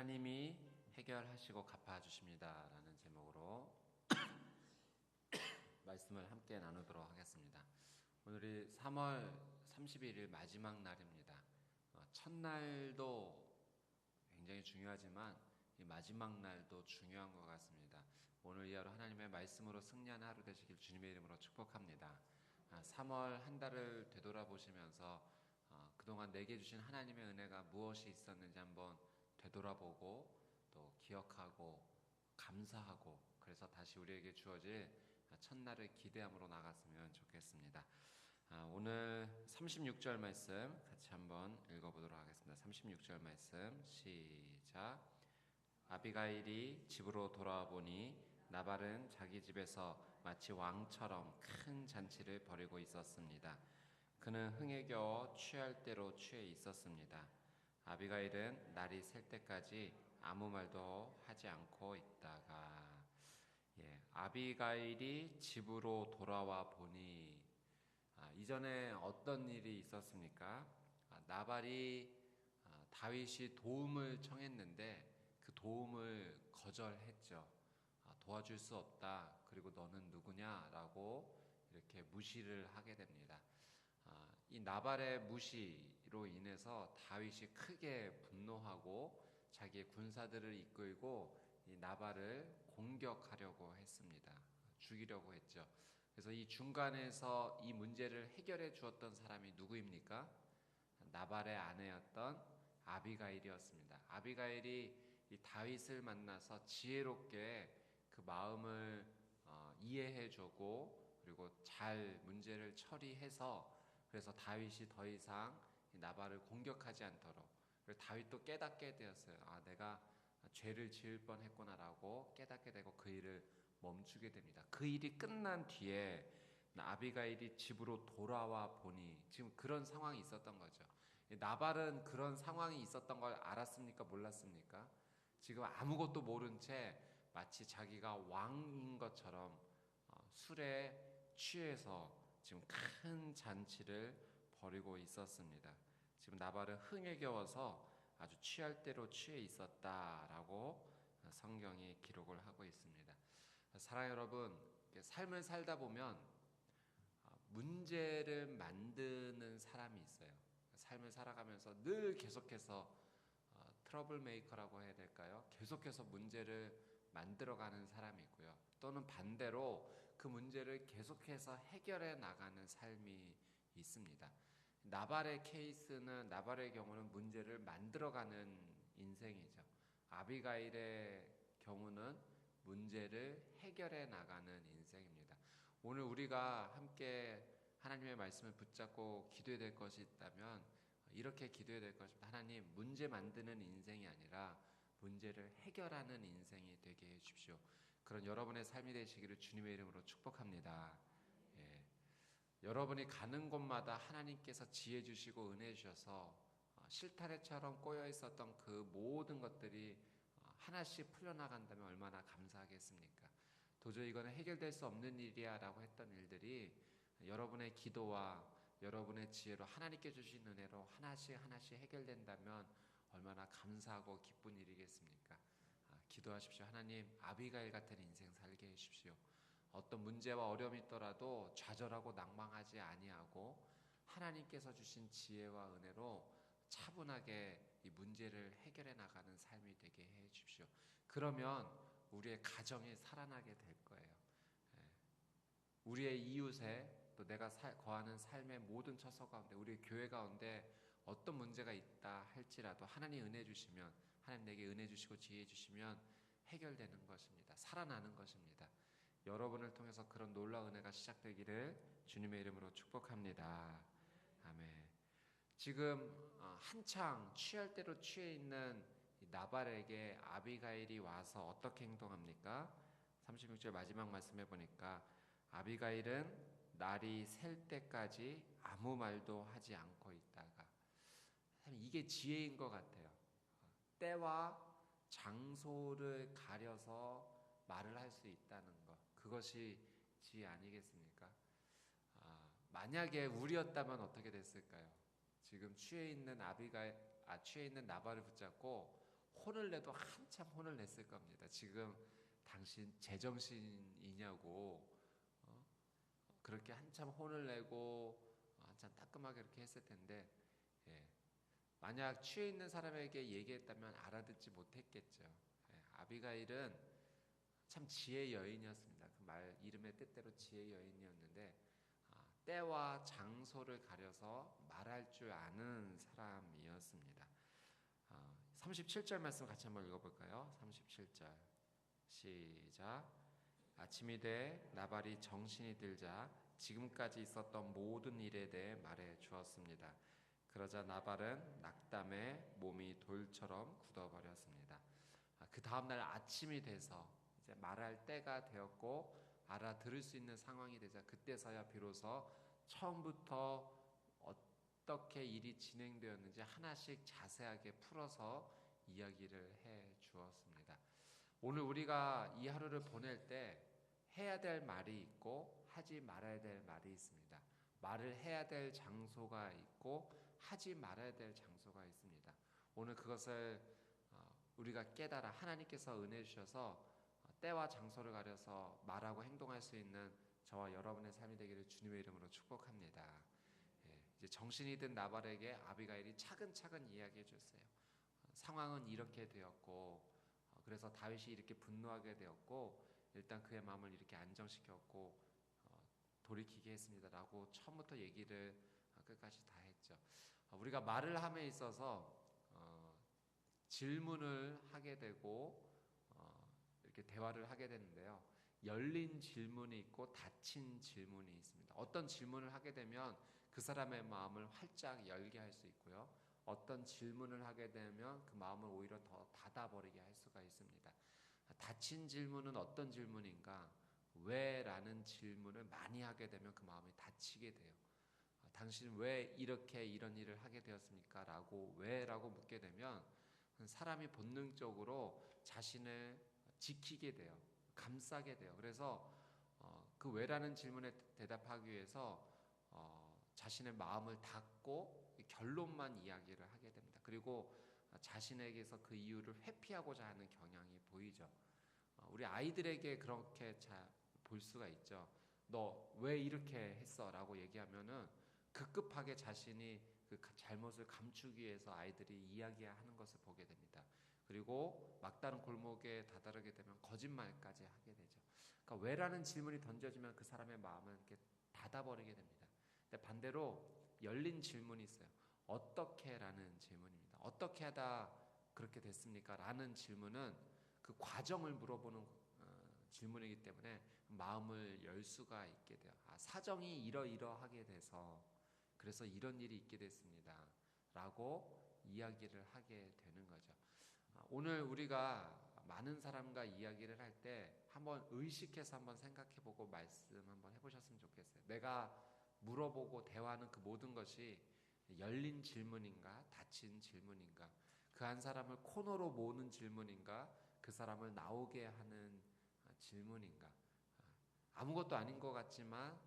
하나님이 해결하시고 갚아주십니다라는 제목으로 말씀을 함께 나누도록 하겠습니다. 오늘이 3월 31일 마지막 날입니다. 어, 첫날도 굉장히 중요하지만 이 마지막 날도 중요한 것 같습니다. 오늘 이 하루 하나님의 말씀으로 승리하는 하루 되시길 주님의 이름으로 축복합니다. 3월 한 달을 되돌아보시면서 어, 그동안 내게 주신 하나님의 은혜가 무엇이 있었는지 한번 되돌아보고 또 기억하고 감사하고 그래서 다시 우리에게 주어질 첫날을 기대함으로 나갔으면 좋겠습니다. 아, 오늘 36절 말씀 같이 한번 읽어보도록 하겠습니다. 36절 말씀 시작. 아비가일이 집으로 돌아와 보니 나발은 자기 집에서 마치 왕처럼 큰 잔치를 벌이고 있었습니다. 그는 흥에 겨워 취할 대로 취해 있었습니다. 아비가일은 날이 셀 때까지 아무 말도 하지 않고 있다가 예, 아비가일이 집으로 돌아와 보니 아, 이전에 어떤 일이 있었습니까? 아, 나발이 아, 다윗이 도움을 청했는데 그 도움을 거절했죠. 아, 도와줄 수 없다. 그리고 너는 누구냐라고 이렇게 무시를 하게 됩니다. 아, 이 나발의 무시 로 인해서 다윗이 크게 분노하고 자기의 군사들을 이끌고 이 나발을 공격하려고 했습니다. 죽이려고 했죠. 그래서 이 중간에서 이 문제를 해결해 주었던 사람이 누구입니까? 나발의 아내였던 아비가일이었습니다. 아비가일이 이 다윗을 만나서 지혜롭게 그 마음을 어, 이해해 주고 그리고 잘 문제를 처리해서 그래서 다윗이 더 이상 나발을 공격하지 않도록 다윗도 깨닫게 되었어요. 아, 내가 죄를 지을 뻔했구나라고 깨닫게 되고 그 일을 멈추게 됩니다. 그 일이 끝난 뒤에 아비가일이 집으로 돌아와 보니 지금 그런 상황이 있었던 거죠. 나발은 그런 상황이 있었던 걸 알았습니까? 몰랐습니까? 지금 아무것도 모른 채 마치 자기가 왕인 것처럼 어, 술에 취해서 지금 큰 잔치를 벌이고 있었습니다. 지금 나발은 흥에 겨워서 아주 취할 대로 취해 있었다라고 성경이 기록을 하고 있습니다. 사랑 여러분, 삶을 살다 보면 문제를 만드는 사람이 있어요. 삶을 살아가면서 늘 계속해서 어, 트러블 메이커라고 해야 될까요? 계속해서 문제를 만들어가는 사람이 있고요. 또는 반대로 그 문제를 계속해서 해결해 나가는 삶이 있습니다. 나발의 케이스는 나발의 경우는 문제를 만들어가는 인생이죠. 아비가일의 경우는 문제를 해결해 나가는 인생입니다. 오늘 우리가 함께 하나님의 말씀을 붙잡고 기도해야 될 것이 있다면 이렇게 기도해야 될 것입니다. 하나님, 문제 만드는 인생이 아니라 문제를 해결하는 인생이 되게 해 주십시오. 그런 여러분의 삶이 되시기를 주님의 이름으로 축복합니다. 예. 여러분이 가는 곳마다 하나님께서 지혜 주시고 은혜 주셔서 어, 실타래처럼 꼬여 있었던 그 모든 것들이 어, 하나씩 풀려나간다면 얼마나 감사하겠습니까? 도저히 이거는 해결될 수 없는 일이야 라고 했던 일들이 여러분의 기도와 여러분의 지혜로 하나님께 주신 은혜로 하나씩 하나씩 해결된다면 얼마나 감사하고 기쁜 일이겠습니까? 아, 기도하십시오. 하나님, 아비가일 같은 인생 살게 해 주십시오. 어떤 문제와 어려움이 있더라도 좌절하고 낭망하지 아니하고 하나님께서 주신 지혜와 은혜로 차분하게 이 문제를 해결해 나가는 삶이 되게 해 주십시오. 그러면 우리의 가정이 살아나게 될 거예요. 예. 우리의 이웃에 또 내가 살, 거하는 삶의 모든 처소 가운데 우리 교회 가운데 어떤 문제가 있다 할지라도 하나님 은혜 주시면 하나님 내게 은혜 주시고 지혜 주시면 해결되는 것입니다. 살아나는 것입니다. 여러분을 통해서 그런 놀라운 은혜가 시작되기를 주님의 이름으로 축복합니다. 아멘. 지금 어, 한창 취할 대로 취해 있는 나발에게 아비가일이 와서 어떻게 행동합니까? 36절 마지막 말씀해 보니까 아비가일은 날이 셀 때까지 아무 말도 하지 않고 있다가 이게 지혜인 것 같아요. 때와 장소를 가려서 말을 할 수 있다는 것 그것이 지혜 아니겠습니까? 아, 만약에 우리였다면 어떻게 됐을까요? 지금 취해 있는 아비가 아 취해 있는 나발을 붙잡고 혼을 내도 한참 혼을 냈을 겁니다. 지금 당신 제정신이냐고 어? 그렇게 한참 혼을 내고 한참 따끔하게 이렇게 했을 텐데 예. 만약 취해 있는 사람에게 얘기했다면 알아듣지 못했겠죠. 예. 아비가일은 참 지혜 여인이었습니다. 그말 이름의 뜻대로 지혜 여인이었는데 아, 때와 장소를 가려서 말할 줄 아는 사람이었습니다. 아, 37절 말씀 같이 한번 읽어볼까요? 37절 시작 아침이 돼 나발이 정신이 들자 지금까지 있었던 모든 일에 대해 말해 주었습니다. 그러자 나발은 낙담에 몸이 돌처럼 굳어버렸습니다. 아, 그 다음날 아침이 돼서 이제 말할 때가 되었고 알아들을 수 있는 상황이 되자 그때서야 비로소 처음부터 어떻게 일이 진행되었는지 하나씩 자세하게 풀어서 이야기를 해 주었습니다. 오늘 우리가 이 하루를 보낼 때 해야 될 말이 있고 하지 말아야 될 말이 있습니다. 말을 해야 될 장소가 있고 하지 말아야 될 장소가 있습니다. 오늘 그것을 어, 우리가 깨달아 하나님께서 은혜 주셔서 때와 장소를 가려서 말하고 행동할 수 있는 저와 여러분의 삶이 되기를 주님의 이름으로 축복합니다. 예, 이제 정신이 든 나발에게 아비가일이 차근차근 이야기해 줬어요. 상황은 이렇게 되었고 어, 그래서 다윗이 이렇게 분노하게 되었고 일단 그의 마음을 이렇게 안정시켰고 어, 돌이키게 했습니다라고 처음부터 얘기를 끝까지 다 했죠. 어, 우리가 말을 함에 있어서 질문을 하게 되고 이렇게 대화를 하게 되는데요. 열린 질문이 있고 닫힌 질문이 있습니다. 어떤 질문을 하게 되면 그 사람의 마음을 활짝 열게 할 수 있고요. 어떤 질문을 하게 되면 그 마음을 오히려 더 닫아버리게 할 수가 있습니다. 닫힌 질문은 어떤 질문인가? 왜? 라는 질문을 많이 하게 되면 그 마음이 닫히게 돼요. 당신 왜 이렇게 이런 일을 하게 되었습니까? 라고 왜? 라고 묻게 되면 사람이 본능적으로 자신을 지키게 돼요. 감싸게 돼요. 그래서 어, 그 왜라는 질문에 대답하기 위해서 어, 자신의 마음을 닫고 결론만 이야기를 하게 됩니다. 그리고 자신에게서 그 이유를 회피하고자 하는 경향이 보이죠. 어, 우리 아이들에게 그렇게 볼 수가 있죠. 너 왜 이렇게 했어?라고 얘기하면은 급급하게 자신이 그 잘못을 감추기 위해서 아이들이 이야기하는 것을 보게 됩니다. 그리고 막다른 골목에 다다르게 되면 거짓말까지 하게 되죠. 그러니까 왜라는 질문이 던져지면 그 사람의 마음은 이렇게 닫아버리게 됩니다. 근데 반대로 열린 질문이 있어요. 어떻게라는 질문입니다. 어떻게 하다 그렇게 됐습니까? 라는 질문은 그 과정을 물어보는 어, 질문이기 때문에 마음을 열 수가 있게 돼요. 아, 사정이 이러이러하게 돼서 그래서 이런 일이 있게 됐습니다. 라고 이야기를 하게 되는 거죠. 오늘 우리가 많은 사람과 이야기를 할 때 한번 의식해서 한번 생각해보고 말씀 한번 해보셨으면 좋겠어요. 내가 물어보고 대화하는 그 모든 것이 열린 질문인가, 닫힌 질문인가, 그 한 사람을 코너로 모으는 질문인가, 그 사람을 나오게 하는 질문인가. 아무것도 아닌 것 같지만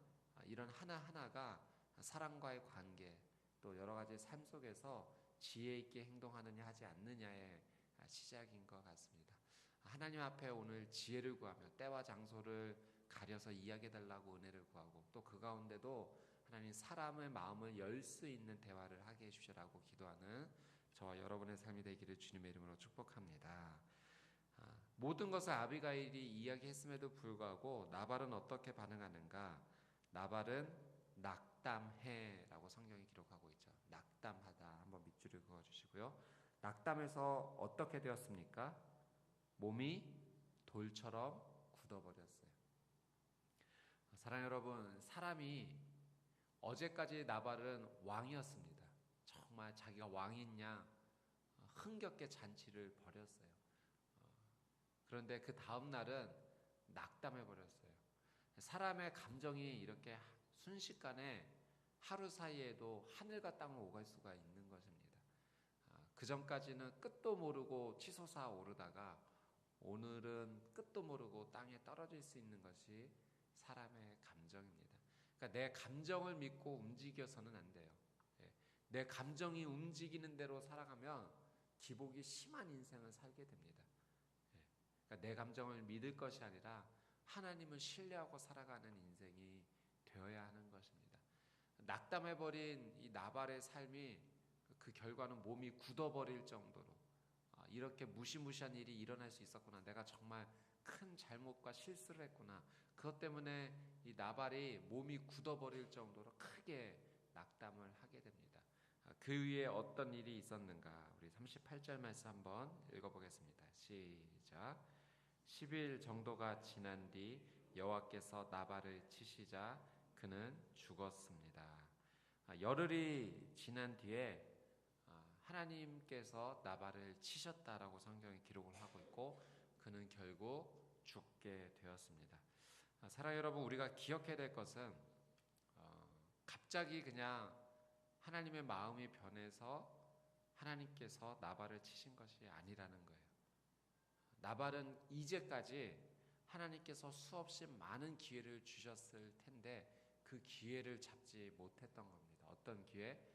이런 하나하나가 사람과의 관계, 또 여러 가지 삶 속에서 지혜 있게 행동하느냐 하지 않느냐에 시작인 것 같습니다. 하나님 앞에 오늘 지혜를 구하며 때와 장소를 가려서 이야기해 달라고 은혜를 구하고 또 그 가운데도 하나님 사람의 마음을 열 수 있는 대화를 하게 해 주시라고 기도하는 저와 여러분의 삶이 되기를 주님의 이름으로 축복합니다. 아, 모든 것을 아비가일이 이야기했음에도 불구하고 나발은 어떻게 반응하는가? 나발은 낙담해라고 성경이 기록하고 있죠. 낙담하다 한번 밑줄을 그어 주시고요. 낙담해서 어떻게 되었습니까? 몸이 돌처럼 굳어버렸어요. 사랑 여러분, 사람이 어제까지 나발은 왕이었습니다. 정말 자기가 왕이냐 흥겹게 잔치를 벌였어요. 그런데 그 다음 날은 낙담해 버렸어요. 사람의 감정이 이렇게 순식간에 하루 사이에도 하늘과 땅을 오갈 수가 있는. 그 전까지는 끝도 모르고 치솟아 오르다가 오늘은 끝도 모르고 땅에 떨어질 수 있는 것이 사람의 감정입니다. 그러니까 내 감정을 믿고 움직여서는 안 돼요. 예. 내 감정이 움직이는 대로 살아가면 기복이 심한 인생을 살게 됩니다. 예. 그러니까 내 감정을 믿을 것이 아니라 하나님을 신뢰하고 살아가는 인생이 되어야 하는 것입니다. 낙담해버린 이 나발의 삶이 그 결과는 몸이 굳어버릴 정도로 아, 이렇게 무시무시한 일이 일어날 수 있었구나. 내가 정말 큰 잘못과 실수를 했구나. 그것 때문에 이 나발이 몸이 굳어버릴 정도로 크게 낙담을 하게 됩니다. 아, 그 위에 어떤 일이 있었는가? 우리 38절 말씀 한번 읽어보겠습니다. 시작. 10일 정도가 지난 뒤 여호와께서 나발을 치시자 그는 죽었습니다. 아, 열흘이 지난 뒤에 아, 하나님께서 나발을 치셨다라고 성경에 기록을 하고 있고 그는 결국 죽게 되었습니다. 아, 사랑 여러분 우리가 기억해야 될 것은 어, 갑자기 그냥 하나님의 마음이 변해서 하나님께서 나발을 치신 것이 아니라는 거예요. 나발은 이제까지 하나님께서 수없이 많은 기회를 주셨을 텐데 그 기회를 잡지 못했던 겁니다. 어떤 기회?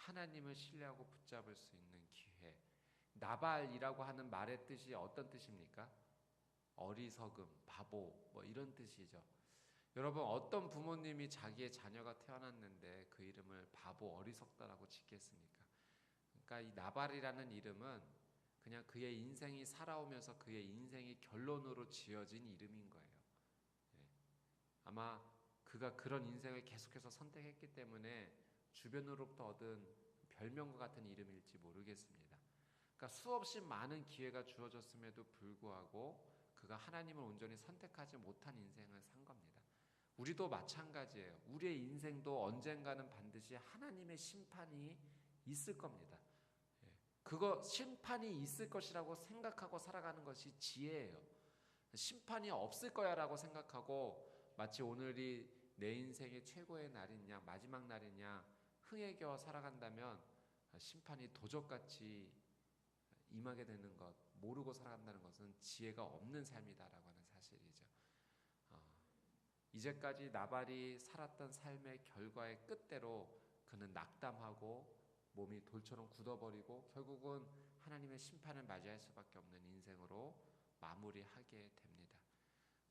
하나님을 신뢰하고 붙잡을 수 있는 기회. 나발이라고 하는 말의 뜻이 어떤 뜻입니까? 어리석음, 바보, 뭐 이런 뜻이죠. 여러분, 어떤 부모님이 자기의 자녀가 태어났는데 그 이름을 바보, 어리석다라고 짓겠습니까? 그러니까 이 나발이라는 이름은 그냥 그의 인생이 살아오면서 그의 인생이 결론으로 지어진 이름인 거예요. 예. 아마 그가 그런 인생을 계속해서 선택했기 때문에 주변으로부터 얻은 별명과 같은 이름일지 모르겠습니다. 그러니까 수없이 많은 기회가 주어졌음에도 불구하고 그가 하나님을 온전히 선택하지 못한 인생을 산 겁니다. 우리도 마찬가지예요. 우리의 인생도 언젠가는 반드시 하나님의 심판이 있을 겁니다. 예. 그거 심판이 있을 것이라고 생각하고 살아가는 것이 지혜예요. 심판이 없을 거야라고 생각하고 마치 오늘이 내 인생의 최고의 날이냐 마지막 날이냐 흥에 겨워 살아간다면 심판이 도적같이 임하게 되는 것 모르고 살아간다는 것은 지혜가 없는 삶이다라고 하는 사실이죠. 어, 이제까지 나발이 살았던 삶의 결과의 끝대로 그는 낙담하고 몸이 돌처럼 굳어버리고 결국은 하나님의 심판을 맞이할 수밖에 없는 인생으로 마무리하게 됩니다.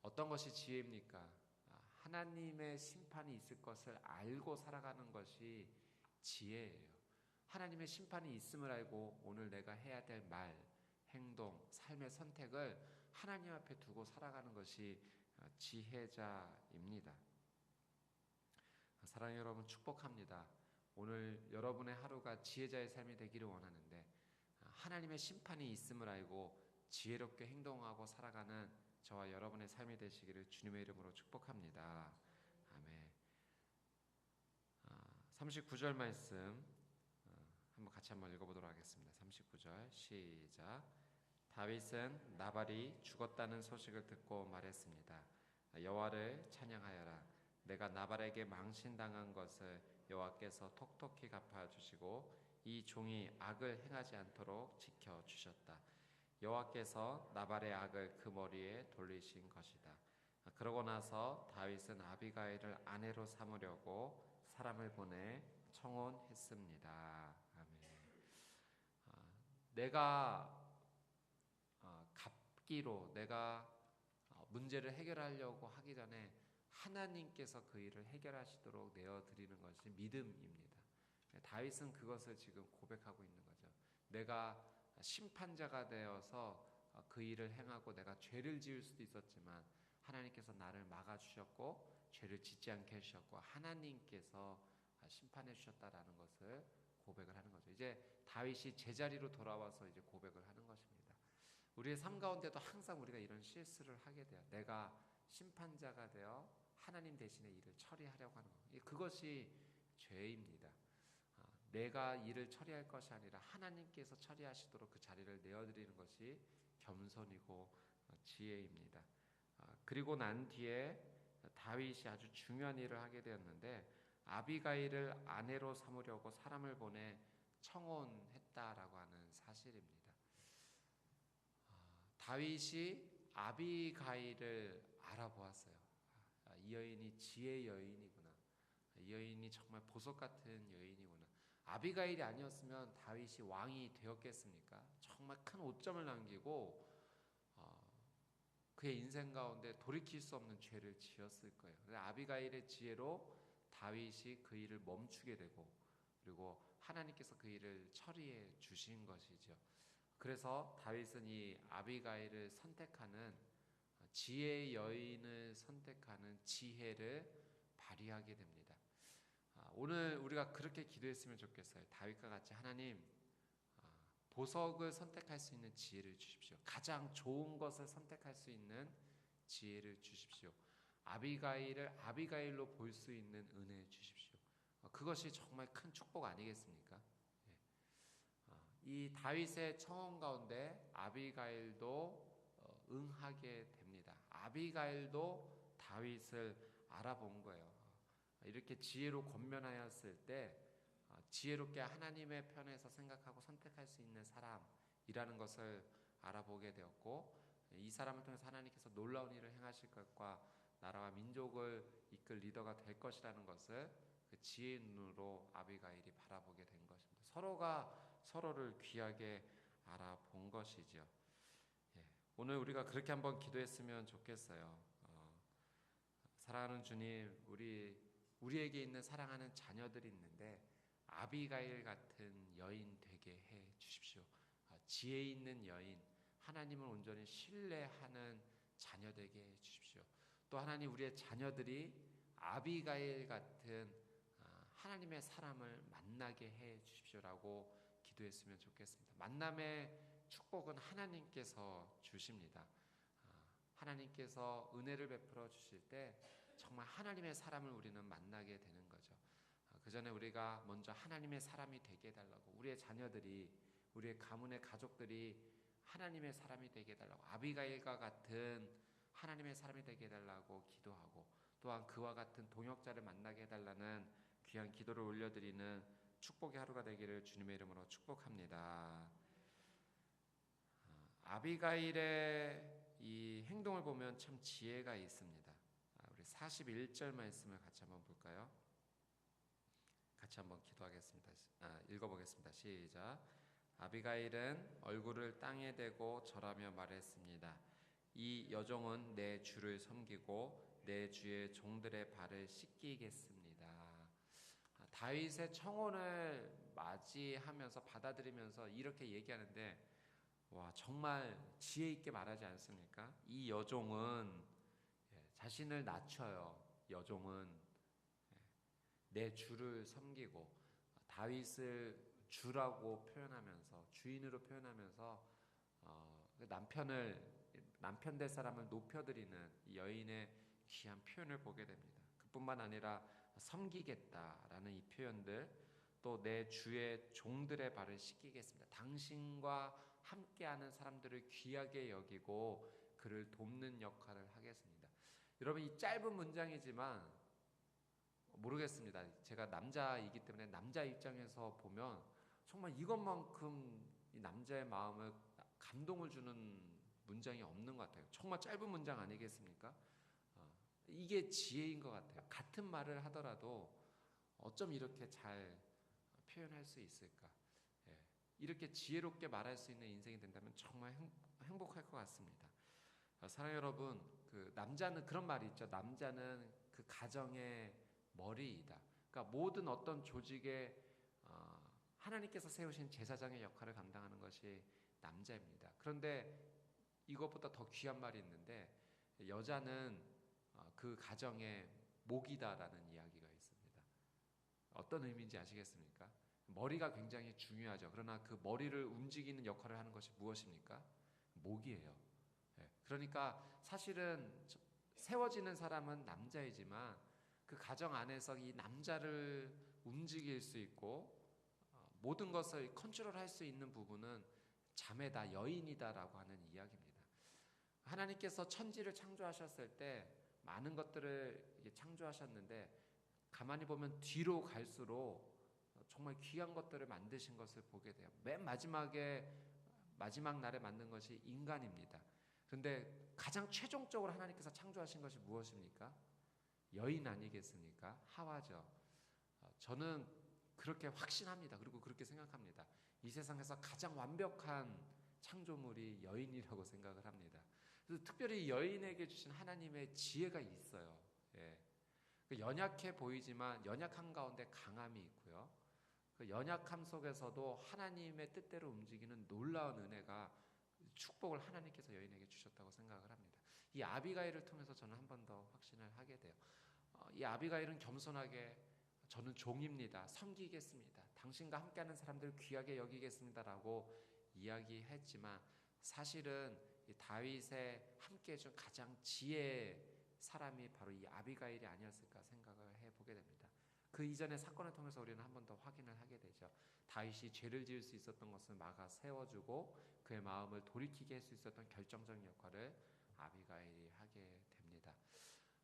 어떤 것이 지혜입니까? 아, 하나님의 심판이 있을 것을 알고 살아가는 것이 지혜예요. 하나님의 심판이 있음을 알고 오늘 내가 해야 될 말, 행동, 삶의 선택을 하나님 앞에 두고 살아가는 것이 어, 지혜자입니다. 사랑의 여러분 축복합니다. 오늘 여러분의 하루가 지혜자의 삶이 되기를 원하는데 어, 하나님의 심판이 있음을 알고 지혜롭게 행동하고 살아가는 저와 여러분의 삶이 되시기를 주님의 이름으로 축복합니다. 아멘. 39절 아, 말씀 어, 한번 같이 한번 읽어보도록 하겠습니다. 39절 시작. 다윗은 나발이 죽었다는 소식을 듣고 말했습니다. 여호와를 찬양하여라. 내가 나발에게 망신당한 것을 여호와께서 톡톡히 갚아 주시고 이 종이 악을 행하지 않도록 지켜 주셨다. 여호와께서 나발의 악을 그 머리에 돌리신 것이다. 그러고 나서 다윗은 아비가일을 아내로 삼으려고 사람을 보내 청혼했습니다. 아멘. 아, 내가 갚기로 내가 어, 문제를 해결하려고 하기 전에 하나님께서 그 일을 해결하시도록 내어 드리는 것이 믿음입니다. 다윗은 그것을 지금 고백하고 있는 거죠. 내가 심판자가 되어서 어, 그 일을 행하고 내가 죄를 지을 수도 있었지만 하나님께서 나를 막아 주셨고 죄를 짓지 않게 해주셨고 하나님께서 심판해 주셨다라는 것을 고백을 하는 거죠. 이제 다윗이 제자리로 돌아와서 이제 고백을 하는 것입니다. 우리의 삶 가운데도 항상 우리가 이런 실수를 하게 돼요. 내가 심판자가 되어 하나님 대신에 일을 처리하려고 하는 것. 그것이 죄입니다. 아, 내가 일을 처리할 것이 아니라 하나님께서 처리하시도록 그 자리를 내어드리는 것이 겸손이고 어, 지혜입니다. 아, 그리고 난 뒤에 다윗이 아주 중요한 일을 하게 되었는데 아비가일을 아내로 삼으려고 사람을 보내 청혼했다라고 하는 사실입니다. 다윗이 아비가일을 알아보았어요. 아, 이 여인이 지혜 여인이구나. 이 여인이 정말 보석 같은 여인이구나. 아비가일이 아니었으면 다윗이 왕이 되었겠습니까? 정말 큰 오점을 남기고 어, 그의 인생 가운데 돌이킬 수 없는 죄를 지었을 거예요. 아비가일의 지혜로 다윗이 그 일을 멈추게 되고 그리고 하나님께서 그 일을 처리해 주신 것이죠. 그래서 다윗은 이 아비가일을 선택하는 지혜의 여인을 선택하는 지혜를 발휘하게 됩니다. 아, 오늘 우리가 그렇게 기도했으면 좋겠어요. 다윗과 같이 하나님 아, 보석을 선택할 수 있는 지혜를 주십시오. 가장 좋은 것을 선택할 수 있는 지혜를 주십시오. 아비가일을 아비가일로 볼 수 있는 은혜 주십시오. 아, 그것이 정말 큰 축복 아니겠습니까? 예. 이 다윗의 청원 가운데 아비가일도 어, 응하게 됩니다. 아비가일도 다윗을 알아본 거예요. 이렇게 지혜로 권면하였을 때 어, 지혜롭게 하나님의 편에서 생각하고 선택할 수 있는 사람이라는 것을 알아보게 되었고 이 사람을 통해서 하나님께서 놀라운 일을 행하실 것과 나라와 민족을 이끌 리더가 될 것이라는 것을 그 지혜의 눈으로 아비가일이 바라보게 된 것입니다. 서로가 서로를 귀하게 알아본 것이죠. 예, 오늘 우리가 그렇게 한번 기도했으면 좋겠어요. 어, 사랑하는 주님, 우리 우리에게 있는 사랑하는 자녀들이 있는데 아비가일 같은 여인 되게 해 주십시오. 아, 지혜 있는 여인, 하나님을 온전히 신뢰하는 자녀 되게 해 주십시오. 또 하나님 우리의 자녀들이 아비가일 같은 아, 하나님의 사람을 만나게 해 주십시오라고 기도했으면 좋겠습니다. 만남의 축복은 하나님께서 주십니다. 아, 하나님께서 은혜를 베풀어 주실 때 정말 하나님의 사람을 우리는 만나게 되는 거죠. 아, 그 전에 우리가 먼저 하나님의 사람이 되게 해달라고 우리의 자녀들이 우리의 가문의 가족들이 하나님의 사람이 되게 해달라고 아비가일과 같은 하나님의 사람이 되게 해달라고 기도하고 또한 그와 같은 동역자를 만나게 해달라는 귀한 기도를 올려드리는 축복의 하루가 되기를 주님의 이름으로 축복합니다. 아, 아비가일의 이 행동을 보면 참 지혜가 있습니다. 아, 우리 41절 말씀을 같이 한번 볼까요? 같이 한번 기도하겠습니다. 아, 읽어보겠습니다. 시작. 아비가일은 얼굴을 땅에 대고 절하며 말했습니다. 이 여종은 내 주를 섬기고 내 주의 종들의 발을 씻기겠습니다. 아, 다윗의 청혼을 맞이하면서 받아들이면서 이렇게 얘기하는데 와 정말 지혜 있게 말하지 않습니까? 이 여종은 예, 자신을 낮춰요. 여종은 예, 내 주를 섬기고 다윗을 주라고 표현하면서 주인으로 표현하면서 어, 그 남편을 남편 될 사람을 높여드리는 여인의 귀한 표현을 보게 됩니다. 그뿐만 아니라 섬기겠다라는 이 표현들 또 내 주의 종들의 발을 씻기겠습니다. 당신과 함께하는 사람들을 귀하게 여기고 그를 돕는 역할을 하겠습니다. 여러분 이 짧은 문장이지만 모르겠습니다. 제가 남자이기 때문에 남자 입장에서 보면 정말 이것만큼 이 남자의 마음을 감동을 주는 문장이 없는 것 같아요. 정말 짧은 문장 아니겠습니까? 어, 이게 지혜인 것 같아요. 같은 말을 하더라도 어쩜 이렇게 잘 표현할 수 있을까? 예, 이렇게 지혜롭게 말할 수 있는 인생이 된다면 정말 행, 복할 것 같습니다. 어, 사랑 여러분, 그 남자는 그런 말이 있죠. 남자는 그 가정의 머리이다. 그러니까 모든 어떤 조직에 어, 하나님께서 세우신 제사장의 역할을 감당하는 것이 남자입니다. 그런데 이것보다 더 귀한 말이 있는데 여자는 어, 그 가정의 목이다라는 이야기가 있습니다. 어떤 의미인지 아시겠습니까? 머리가 굉장히 중요하죠. 그러나 그 머리를 움직이는 역할을 하는 것이 무엇입니까? 목이에요. 예, 그러니까 사실은 세워지는 사람은 남자이지만 그 가정 안에서 이 남자를 움직일 수 있고 어, 모든 것을 컨트롤할 수 있는 부분은 자매다 여인이다라고 하는 이야기입니다. 하나님께서 천지를 창조하셨을 때 많은 것들을 창조하셨는데 가만히 보면 뒤로 갈수록 정말 귀한 것들을 만드신 것을 보게 돼요. 맨 마지막에 마지막 날에 만든 것이 인간입니다. 그런데 가장 최종적으로 하나님께서 창조하신 것이 무엇입니까? 여인 아니겠습니까? 하와죠. 저는 그렇게 확신합니다. 그리고 그렇게 생각합니다. 이 세상에서 가장 완벽한 창조물이 여인이라고 생각을 합니다. 그래서 특별히 여인에게 주신 하나님의 지혜가 있어요. 예. 그 연약해 보이지만 연약한 가운데 강함이 있고요. 그 연약함 속에서도 하나님의 뜻대로 움직이는 놀라운 은혜가 축복을 하나님께서 여인에게 주셨다고 생각을 합니다. 이 아비가일을 통해서 저는 한 번 더 확신을 하게 돼요. 어, 이 아비가일은 겸손하게 저는 종입니다. 섬기겠습니다. 당신과 함께하는 사람들 귀하게 여기겠습니다라고 이야기했지만 사실은 이 다윗의 함께 해준 가장 지혜 사람이 바로 이 아비가일이 아니었을까 생각을 해보게 됩니다. 그 이전의 사건을 통해서 우리는 한 번 더 확인을 하게 되죠. 다윗이 죄를 지을 수 있었던 것을 막아 세워주고 그의 마음을 돌이키게 할 수 있었던 결정적인 역할을 아비가일이 하게 됩니다.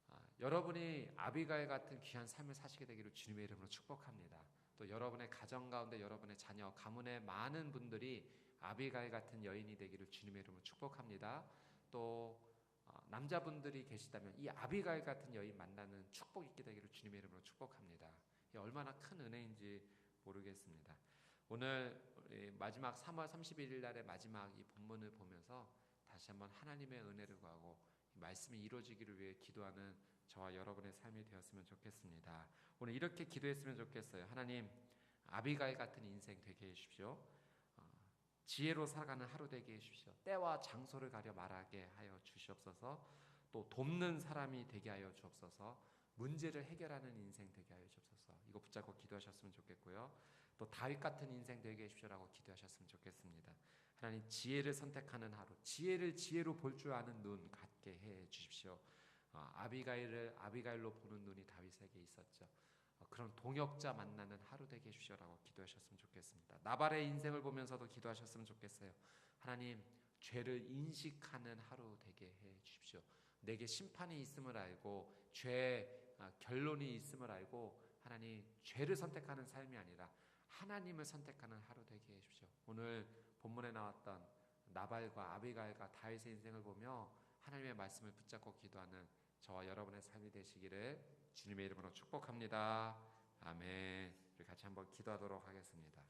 아, 여러분이 아비가일 같은 귀한 삶을 사시게 되기를 주님의 이름으로 축복합니다. 또 여러분의 가정 가운데 여러분의 자녀, 가문의 많은 분들이 아비가일 같은 여인이 되기를 주님의 이름으로 축복합니다. 또 어, 남자분들이 계시다면 이 아비가일 같은 여인 만나는 축복 있게 되기를 주님의 이름으로 축복합니다. 얼마나 큰 은혜인지 모르겠습니다. 오늘 마지막 3월 31일 날의 마지막 이 본문을 보면서 다시 한번 하나님의 은혜를 구하고 말씀이 이루어지기를 위해 기도하는 저와 여러분의 삶이 되었으면 좋겠습니다. 오늘 이렇게 기도했으면 좋겠어요. 하나님, 아비가일 같은 인생 되게 해주십시오. 어, 지혜로 살아가는 하루 되게 해주십시오. 때와 장소를 가려 말하게 하여 주시옵소서. 또 돕는 사람이 되게 하여 주옵소서. 문제를 해결하는 인생 되게 하여 주옵소서. 이거 붙잡고 기도하셨으면 좋겠고요. 또 다윗 같은 인생 되게 해주십시오라고 기도하셨으면 좋겠습니다. 하나님 지혜를 선택하는 하루, 지혜를 지혜로 볼 줄 아는 눈 갖게 해 주십시오. 어, 아비가일을 아비가일로 보는 눈이 다윗에게 있었죠. 어, 그런 동역자 만나는 하루 되게 해주시라고 기도하셨으면 좋겠습니다. 나발의 인생을 보면서도 기도하셨으면 좋겠어요. 하나님 죄를 인식하는 하루 되게 해 주십시오. 내게 심판이 있음을 알고 죄 아, 결론이 있음을 알고 하나님 죄를 선택하는 삶이 아니라 하나님을 선택하는 하루 되게 해 주십시오. 오늘 본문에 나왔던 나발과 아비가일과 다윗의 인생을 보며 하나님의 말씀을 붙잡고 기도하는 저와 여러분의 삶이 되시기를 주님의 이름으로 축복합니다. 아멘. 우리 같이 한번 기도하도록 하겠습니다.